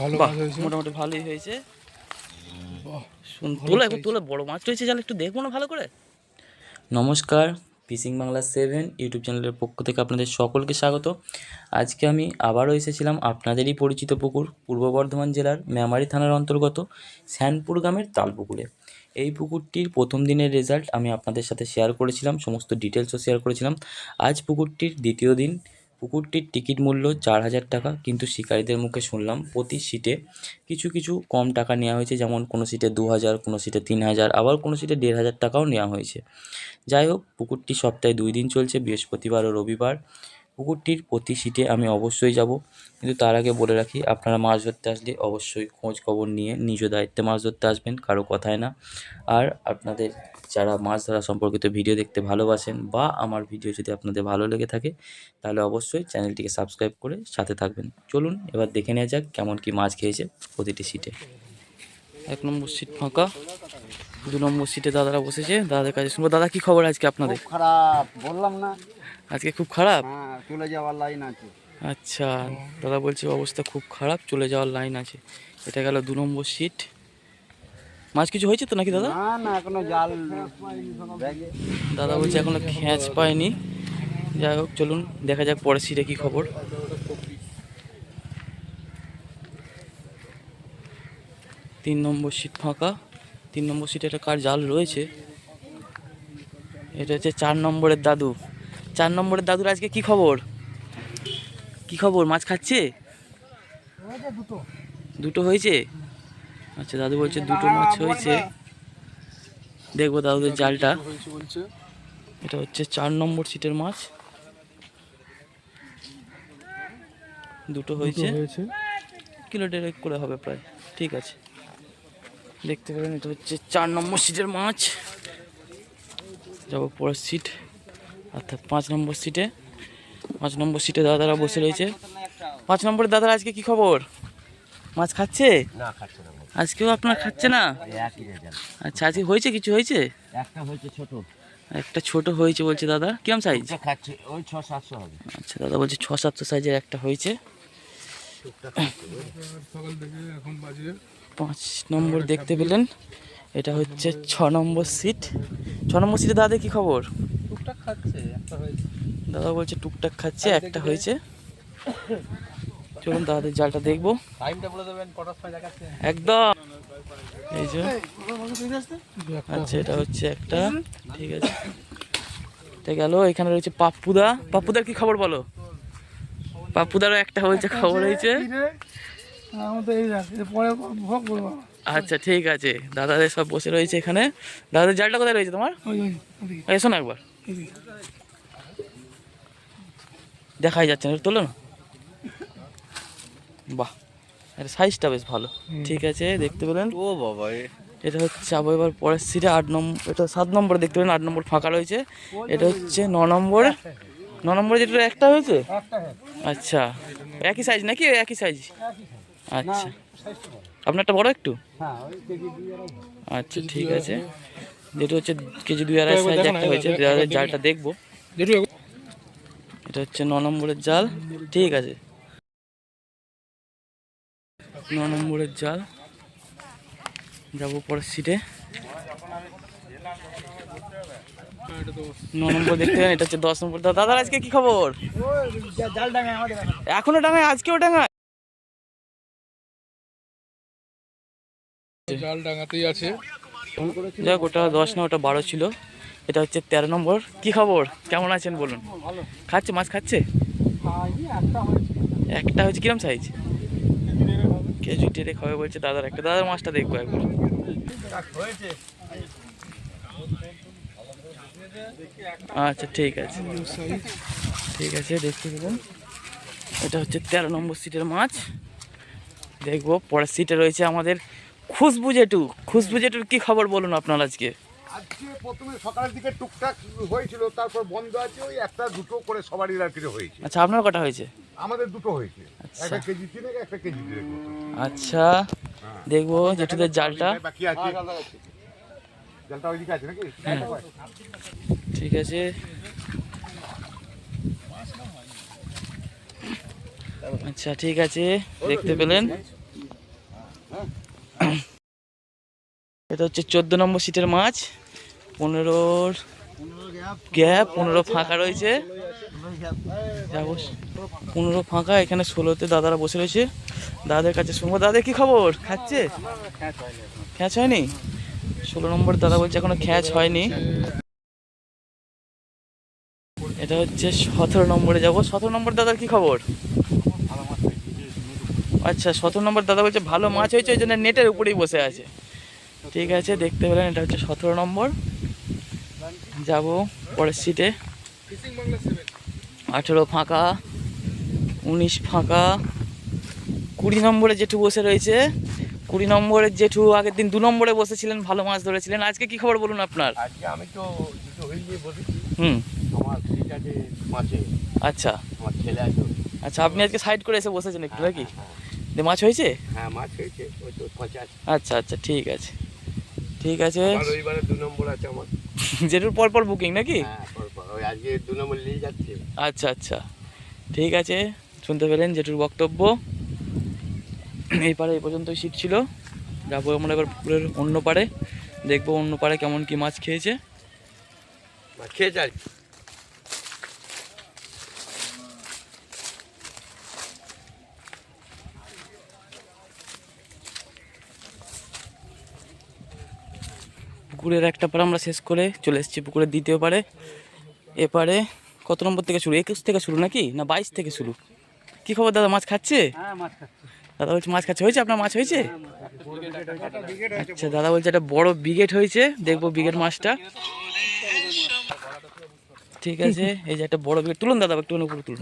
ভালো মাছ হয়েছে। মোটামুটি ভালোই হয়েছে। বাহ, শুন তোলা একটু তোলা বড় মাছ রয়েছে জাল একটু দেখব না ভালো করে? নমস্কার ফিশিং বাংলা সেভেন ইউটিউব চ্যানেলের পক্ষ থেকে আপনাদের সকলকে স্বাগত। আজকে আমি আবারও এসেছিলাম আপনাদেরই পরিচিত পুকুর পূর্ব বর্ধমান জেলার মেমারি থানার অন্তর্গত শ্যানপুর গ্রামের তালপুকুরে। এই পুকুরটির প্রথম দিনের রেজাল্ট আমি আপনাদের সাথে শেয়ার করেছিলাম সমস্ত ডিটেলসও শেয়ার করেছিলাম। আজ পুকুরটির দ্বিতীয় দিন পুকুরটির টিকিট মূল্য চার হাজার টাকা, কিন্তু শিকারীদের মুখে শুনলাম প্রতি সিটে কিছু কিছু কম টাকা নেওয়া হয়েছে, যেমন কোনো সিটে দু হাজার, কোনো সিটে তিন হাজার, আবার কোনো সিটে দেড় হাজার টাকাও নেওয়া হয়েছে। যাই হোক, পুকুরটি সপ্তাহে দুই দিন চলছে, বৃহস্পতিবার ও রবিবার। পুকুরটির প্রতি সিটে আমি অবশ্যই যাব। কিন্তু তার আগে বলে রাখি আপনারা মাছ ধরতে আসলে অবশ্যই খোঁজ খবর নিয়ে নিজ দায়িত্বে মাছ ধরতে আসবেন কারও কথায় না। আর আপনাদের যারা মাছ ধরা সম্পর্কিত ভিডিও দেখতে ভালোবাসেন বা আমার ভিডিও যদি আপনাদের ভালো লেগে থাকে তাহলে অবশ্যই চ্যানেলটিকে সাবস্ক্রাইব করে সাথে থাকবেন। চলুন এবার দেখে নেওয়া যাক কেমন কি মাছ খেয়েছে প্রতিটি সিটে। এক নম্বর সিট ফাঁকা দু নম্বর সিটে দাদারা বসেছে। দাদাদের কাছে শুনব। দাদা কি খবর আজকে আপনাদের? খারাপ বললাম না। আজকে খুব খারাপ? হ্যাঁ চলে যাওয়ার লাইন আছে। আচ্ছা দাদা বলছে অবস্থা খুব খারাপ চলে যাওয়ার লাইন আছে। এটা গেল দু নম্বর সিট মাছ কিছু হয়েছে তো নাকি দাদা? দাদা বলছে এখনও খ্যাঁচ পায়নি। যাই হোক চলুন দেখা যাক পরের সিটে কি খবর। তিন নম্বর সিট ফাঁকা। তিন নম্বর সিটে একটা কার জাল রয়েছে। এটা হচ্ছে চার নম্বরের দাদু। চার নম্বরের দাদুর আজকে কি খবর? কি খবর? মাছ খাচ্ছে? দুটো হয়েছে? আচ্ছা দাদু বলছে দুটো মাছ হয়েছে। দেখব দাদুদের জালটা। এটা হচ্ছে চার নম্বর সিটের মাছ। দুটো হয়েছে। কিলো দেড়েক করে হবে প্রায়। ঠিক আছে। দেখতে পারেন এটা হচ্ছে চার নম্বর সিটের মাছ। যাব পরের সিট। অর্থাৎ পাঁচ নম্বর সিটে পাঁচ নম্বর সিটে দাদারা বসে রয়েছে। পাঁচ নম্বরের দাদারা আজকে কি খবর? মাছ খাচ্ছে? আজকেও আপনার খাচ্ছে না? আচ্ছা আজকে হয়েছে কিছু হয়েছে? একটা হয়েছে ছোট। একটা ছোট হয়েছে বলছে দাদা। কিরম সাইজ খাচ্ছে ওই ছ সাতশো হবে। আচ্ছা দাদা বলছে ছ সাতশো সাইজের একটা হয়েছে। পাঁচ নম্বর দেখতে পেলেন। এটা হচ্ছে ছ নম্বর সিট ছ নম্বর সিটে দাদা কি খবর? টুকটাক খাচ্ছে একটা হয়েছে। দাদা বলছে টুকটাক খাচ্ছে একটা হয়েছে। চলুন দাদাদের জালটা দেখব। টাইমটা বলে দেবেন কটার সময় দেখাচ্ছে। একদম। এই যে। আচ্ছা এটা হচ্ছে একটা। ঠিক আছে। এটা গেল এখানে রয়েছে পাপ্পুদা। পাপ্পুদার কি খবর বলো? পাপ্পুদারও একটা হয়েছে খবর হয়েছে আমাদের পরে ভোগ আচ্ছা ঠিক আছে। দাদাদের সব বসে রয়েছে এখানে। দাদাদের জালটা কোথায় রয়েছে তোমার? এসো না একবার। দেখাই যাচ্ছে না তোলো না। বাহ এটা সাইজটা বেশ ভালো। ঠিক আছে দেখতে পেলেন? ও বাবা এটা হচ্ছে যাব এবার পরের সিটে আট নম্বর এটা সাত নম্বরে দেখতে পেলেন আট নম্বর ফাঁকা রয়েছে। এটা হচ্ছে ন নম্বর। ন নম্বরে যেটা একটা হয়েছে? আচ্ছা একই সাইজ নাকি একই সাইজ আচ্ছা। আপনারটা বড় একটু? হ্যাঁ আচ্ছা ঠিক আছে। যেটা হচ্ছে কেজি দুই আড়াই সাইজ একটা হয়েছে। দাদাদের জালটা দেখব। এটা হচ্ছে ন নম্বরের জাল। ঠিক আছে। ন নম্বরের জাল। যাব পরের সিটে ন নম্বর দেখতে হচ্ছে দশ নম্বর। দাদার আজকে কি খবর? এখনও ডাঙায়, আজকেও ডাঙায়? জাল ডাঙাতেই আছে। যাক ওটা দশ না ওটা বারো ছিল। এটা হচ্ছে তেরো নম্বর। কি খবর? কেমন আছেন বলুন? খাচ্ছে মাছ খাচ্ছে? একটা হচ্ছে কিরম সাইজ কেজি টেরে খাবে বলছে দাদার একটা। দাদার মাছটা দেখব একবার। আচ্ছা ঠিক আছে। ঠিক আছে দেখতে পেলেন এটা হচ্ছে তেরো নম্বর সিটের মাছ। দেখব পরের সিটে রয়েছে আমাদের খুশবু জেটু খুশবু জেটুর কি খবর বলুন আপনার আজকে? আজকে প্রথমে সকালের দিকে টুকটাক হয়েছিল তারপর বন্ধ আছে ওই একটা দুটো করে সবারই রাত্রে হয়েছে। আচ্ছা আপনার কটা হয়েছে? আমাদের দুটো হয়েছে। আচ্ছা। একটা কেজি তিনে একটা কেজি তিনে আচ্ছা দেখব জেঠুদের জালটা। বাকি আছে। জালটা ওইদিকে আছে নাকি? ঠিক আছে। আচ্ছা ঠিক আছে দেখতে পেলেন। এটা হচ্ছে চোদ্দ নম্বর সিটের মাছ। পনেরোর গ্যাপ, পনেরো ফাঁকা রয়েছে। পনেরো ফাঁকা, এখানে ষোলোতে দাদারা বসে রয়েছে। দাদাদের কাছে শুনব। দাদা, কি খবর? খাচ্ছে? খ্যাচ হয়নি? ষোলো নম্বর দাদা বলছে এখনও খ্যাচ হয়নি। এটা হচ্ছে সতেরো নম্বরে যাব। সতেরো নম্বর দাদার কি খবর? আচ্ছা সতেরো নম্বর দাদা বলছে ভালো মাছ হয়েছে, ওই জন্য নেটের উপরেই বসে আছে। ঠিক আছে দেখতে পেলেন এটা হচ্ছে সতেরো নম্বর। যাব পরের সিটে আঠেরো ফাঁকা উনিশ ফাঁকা। কুড়ি নম্বরে জেঠু বসে রয়েছে। কুড়ি নম্বরের জেঠু আগের দিন দু নম্বরে বসেছিলেন ভালো মাছ ধরেছিলেন। আজকে কি খবর বলুন আপনার? আজকে আমি তো দুটো হয়ে নিয়ে বসেছি। হুম। আমার ঠিক আছে মাছে। আচ্ছা। আমার ছেলে আছে। আচ্ছা আপনি আজকে সাইড করে এসে বসেছেন একটু নাকি? দিয়ে মাছ হয়েছে? হ্যাঁ মাছ হয়েছে আচ্ছা আচ্ছা ঠিক আছে। ঠিক আছে। রবিবারে দু নম্বর আছে আমার। জেঠুর পর পর বুকিং নাকি? হ্যাঁ আজকে দু নম্বর নিয়ে যাচ্ছে। আচ্ছা আচ্ছা। ঠিক আছে শুনতে পেলেন জেঠুর বক্তব্য। এই পারে এই পর্যন্তই সিট ছিল। যাব আমরা এবার পুকুরের অন্য পারে দেখব অন্য পারে কেমন কি মাছ খেয়েছে। মাছ খেয়েছে আর কি। পুকুরের একটা পারে আমরা শেষ করে চলে এসেছি পুকুরের দ্বিতীয় পারে এপারে কত নম্বর থেকে শুরু? একুশ থেকে শুরু নাকি? না বাইশ থেকে শুরু? কি খবর দাদা মাছ খাচ্ছে? হ্যাঁ মাছ খাচ্ছে। দাদা বলছে মাছ খাচ্ছে। হয়েছে আপনার মাছ হয়েছে? আচ্ছা দাদা বলছে একটা বড় বিগেট হয়েছে। দেখব বিগেট মাছটা। ঠিক আছে এই যে একটা বড় বিগেট তুলুন দাদা একটু উপরে তুলুন।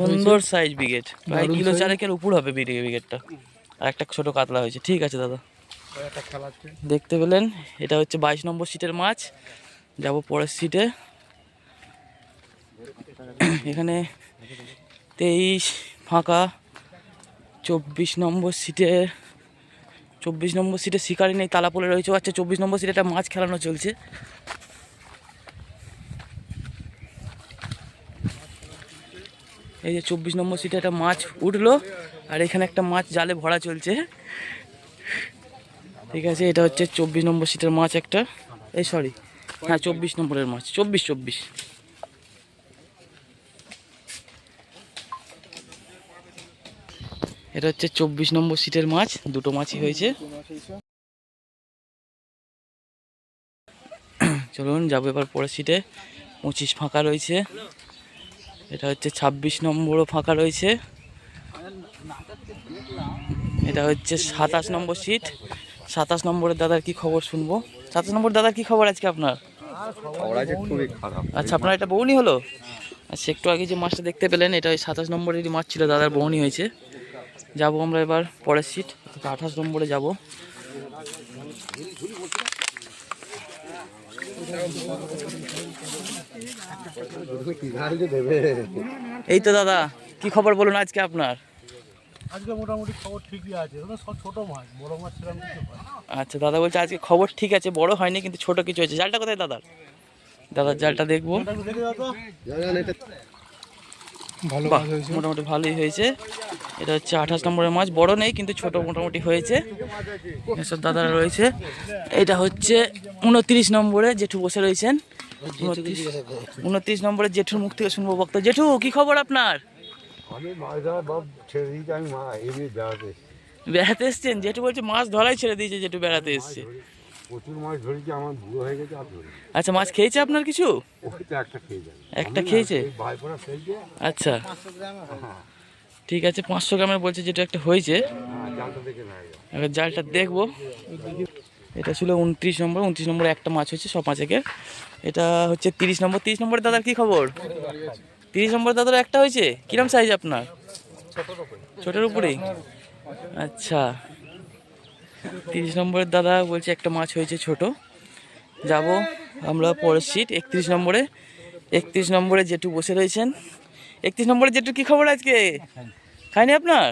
সুন্দর সাইজ বিগেট প্রায় কিলো চারেকের উপর হবে বিগে বিগেটটা আর একটা ছোট কাতলা হয়েছে। ঠিক আছে দাদা। দেখতে পেলেন, এটা হচ্ছে বাইশ নম্বর সিটের মাছ যাব পরের সিটে। এখানে তেইশ, ফাঁকা। চব্বিশ নম্বর সিটে, চব্বিশ নম্বর সিটে শিকারি নেই, তালা পড়ে রয়েছে। আচ্ছা চব্বিশ নম্বর সিটে একটা মাছ খেলানো চলছে। এই যে চব্বিশ নম্বর সিটে একটা মাছ উঠল, আর এখানে একটা মাছ জালে ভরা চলছে। ঠিক আছে, এটা হচ্ছে চব্বিশ নম্বর সিটের মাছ একটা। এই সরি হ্যাঁ চব্বিশ নম্বরের মাছ, চব্বিশ চব্বিশ। এটা হচ্ছে চব্বিশ নম্বর সিটের মাছ, দুটো মাছই হয়েছে। চলুন, যাব এবার পরের সিটে। পঁচিশ ফাঁকা রয়েছে। এটা হচ্ছে ছাব্বিশ নম্বরও ফাঁকা রয়েছে। এটা হচ্ছে সাতাশ নম্বর সিট। সাতাশ নম্বরের দাদার কি খবর শুনব? সাতাশ নম্বর দাদার কি খবর আজকে আপনার? আচ্ছা আপনার এটা বৌনি হলো? আচ্ছা একটু আগে যে মাছটা দেখতে পেলেন এটা ওই সাতাশ নম্বরেরই মাছ ছিল দাদার বৌনি হয়েছে। যাব আমরা এবার পরের সিট আঠাশ নম্বরে যাব। এই তো দাদা কি খবর বলুন আজকে আপনার? আজকে মোটামুটি খবর ঠিকই আছে। সব ছোট মাছ বড় মাছ সেরকম কিছু হয় আচ্ছা দাদা বলছে আজকে খবর ঠিক আছে বড় হয়নি কিন্তু ছোট কিছু হয়েছে। জালটা কোথায় দাদার? দাদার জালটা দেখব। মোটামুটি ভালোই হয়েছে। এটা হচ্ছে আঠাশ নম্বরের মাছ বড় নেই কিন্তু ছোট মোটামুটি হয়েছে। এসব দাদারা রয়েছে। এটা হচ্ছে উনত্রিশ নম্বরে জেঠু বসে রয়েছেন। উনত্রিশ নম্বরে জেঠুর মুখ থেকে শুনব বক্তব্য জেঠু কি খবর আপনার? আমি মাছ ধরা বাব ছেড়ে দিয়েছি আমি মা এমনি বেড়াতে বেড়াতে এসছেন? জেঠু বলছে মাছ ধরাই ছেড়ে দিয়েছে জেঠু বেড়াতে এসছে। প্রচুর মাছ ধরেছি আমার বুড়ো হয়ে গেছে আর ধরি আচ্ছা মাছ খেয়েছে আপনার কিছু? একটা খেয়ে যায় একটা খেয়েছে? আচ্ছা। ঠিক আছে পাঁচশো গ্রামের বলছে যেটা একটা হয়েছে। হ্যাঁ জালটা এবার জালটা দেখব। এটা ছিল উনত্রিশ নম্বর উনত্রিশ নম্বরে একটা মাছ হয়েছে সব মাছেকে এটা হচ্ছে তিরিশ নম্বর। তিরিশ নম্বরে দাদার কি খবর? তিরিশ নম্বর দাদার একটা হয়েছে? কিরম সাইজ আপনার? ছোটোর উপরেই? আচ্ছা। তিরিশ নম্বরের দাদা বলছে একটা মাছ হয়েছে ছোট। যাব আমরা পরের সিট একত্রিশ নম্বরে। একত্রিশ নম্বরে জেঠু বসে রয়েছেন। একত্রিশ নম্বরে জেঠু কি খবর আজকে? খায়নি আপনার?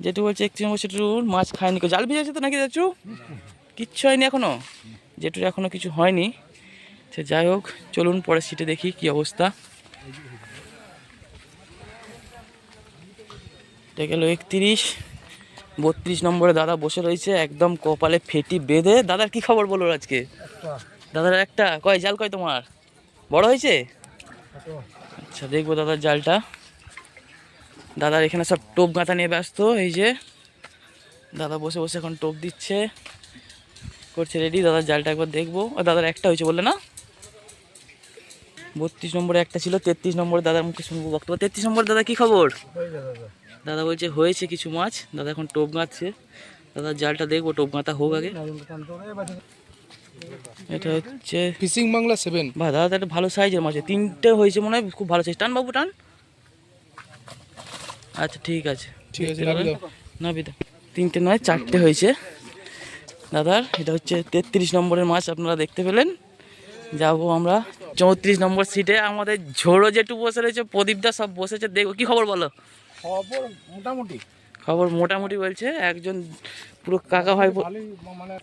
জেঠু বলছে একত্রিশ নম্বর জেঠুর মাছ খায়নি জাল ভিজেছে তো নাকি জেঠু? কিচ্ছু হয়নি এখনও? জেঠুর এখনও কিছু হয়নি। সে যাই হোক, চলুন পরের সিটে দেখি কি অবস্থা। এটা গেল একত্রিশ। বত্রিশ নম্বরে দাদা বসে রয়েছে, একদম কপালে ফেটি বেঁধে। দাদার কি খবর বলো আজকে? দাদার একটা, কয় জাল কয় তোমার? বড় হয়েছে? আচ্ছা দেখব দাদার জালটা। দাদার এখানে সব টোপ গাঁথা নিয়ে ব্যস্ত, এই যে। দাদা বসে বসে এখন টোপ দিচ্ছে। করছে রেডি দাদার জালটা একবার দেখব। ও, দাদার একটা হয়েছে বললে না? বত্রিশ নম্বরে একটা ছিল, তেত্রিশ নম্বরে দাদার মুখে শুনব বক্তব্য। তেত্রিশ নম্বরে দাদা কি খবর? দাদা বলছে হয়েছে কিছু মাছ? দাদা এখন টোপ গাঁথছে। দাদা জালটা দেখব টোপ গাঁথা হোক আগে। এটা হচ্ছে ফিশিং বাংলা সেভেন বা দাদা একটা ভালো সাইজের মাছ। তিনটে হয়েছে মনে হয় খুব ভালো সাইজ টান বাবু টান। আচ্ছা ঠিক আছে। ঠিক আছে। না বিদা তিনটে নয় চারটে হয়েছে। দাদার এটা হচ্ছে তেত্রিশ নম্বরের মাছ আপনারা দেখতে পেলেন। যাব আমরা চৌত্রিশ নম্বর সিটে আমাদের ঝোড়ো যেটু বসে রয়েছে প্রদীপদা সব বসেছে। দেখব কি খবর বলো? খবর মোটামুটি? খবর মোটামুটি বলছে একজন পুরো কাকা ভাই মানে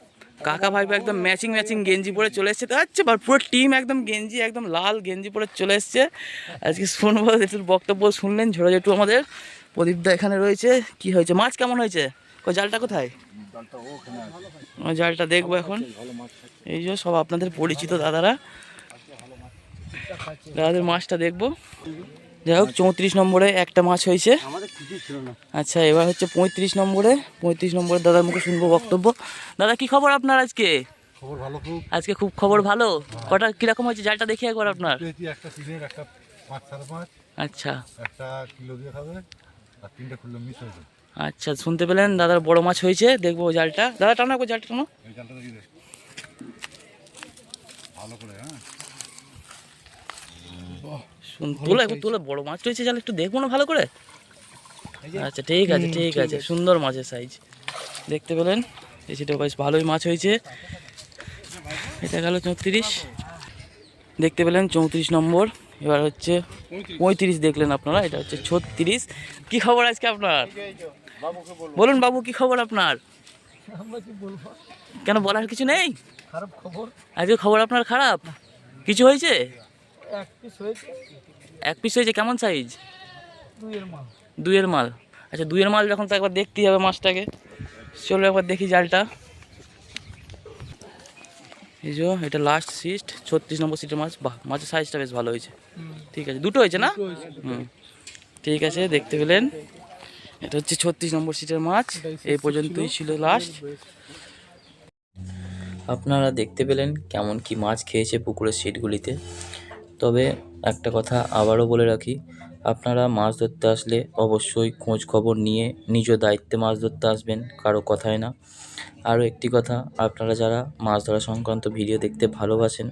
কাকা ভাই একদম ম্যাচিং ম্যাচিং গেঞ্জি পরে চলে এসছে। তো আচ্ছা বা পুরো টিম একদম গেঞ্জি একদম লাল গেঞ্জি পরে চলে এসছে। আজকে শুনব একটু বক্তব্য শুনলেন ঝোড়ো জেঠু আমাদের প্রদীপদা এখানে রয়েছে কি হয়েছে? মাছ কেমন হয়েছে? ওই জালটা কোথায়? ওই জালটা দেখব এখন। এই যে সব আপনাদের পরিচিত দাদারা। দাদাদের মাছটা দেখব। যাই হোক চৌত্রিশ নম্বরে একটা মাছ হয়েছে। আচ্ছা এবার হচ্ছে পঁয়ত্রিশ নম্বরে। পঁয়ত্রিশ নম্বরে দাদার মুখে শুনব বক্তব্য। দাদা কি খবর আপনার আজকে? খবর ভালো খুব। আজকে খুব খবর ভালো? কটা কীরকম হয়েছে? জালটা দেখি একবার আপনার। আচ্ছা। একটা কিলো দিয়ে খাবে আর তিনটে খুললো মিস হয়েছে আচ্ছা শুনতে পেলেন দাদার বড় মাছ হয়েছে দেখব জালটা। দাদা টানো একবার জালটা টানো। ভালো করে হ্যাঁ? তোলো একবার তোলো বড় মাছ রয়েছে জাল একটু দেখব না ভালো করে? আচ্ছা ঠিক আছে ঠিক আছে সুন্দর মাছের সাইজ দেখতে পেলেন? এই সেটা বেশ ভালোই মাছ হয়েছে। এটা গেল চৌত্রিশ। দেখতে পেলেন চৌত্রিশ নম্বর। এবার হচ্ছে পঁয়ত্রিশ। দেখলেন আপনারা এটা হচ্ছে ছত্রিশ। কি খবর আজকে আপনার? বলুন বাবু কি খবর আপনার? কেন বলার কিছু নেই? খারাপ খবর। আজকে খবর আপনার খারাপ? কিছু হয়েছে? এক পিস হয়েছে। এক পিস হয়েছে কেমন সাইজ দুইয়ের মাল। দুইয়ের মাল। আচ্ছা দুইয়ের মাল যখন তো একবার দেখতেই হবে মাছটাকে। চলো একবার দেখি জালটা। এই যে এটা লাস্ট সিট ছত্রিশ নম্বর সিটের মাছ। বাহ মাছের সাইজটা বেশ ভালো হয়েছে। ঠিক আছে দুটো হয়েছে না? হুম। ঠিক আছে দেখতে পেলেন। এটা হচ্ছে ছত্রিশ নম্বর সিটের মাছ। এই পর্যন্তই ছিল লাস্ট আপনারা দেখতে পেলেন কেমন কি মাছ খেয়েছে পুকুরের সিটগুলিতে তবে একটা কথা আবারও বলে রাখি, আপনারা মাছ ধরতে আসলে অবশ্যই খোঁজ খবর নিয়ে নিজ দায়িত্বে মাছ ধরতে আসবেন, কারও কথায় না। আরও একটি কথা, আপনারা যারা মাছ ধরা সংক্রান্ত ভিডিও দেখতে ভালোবাসেন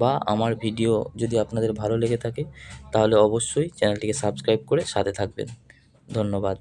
বা আমার ভিডিও যদি আপনাদের ভালো লেগে থাকে, তাহলে অবশ্যই চ্যানেলটিকে সাবস্ক্রাইব করে সাথে থাকবেন। ধন্যবাদ।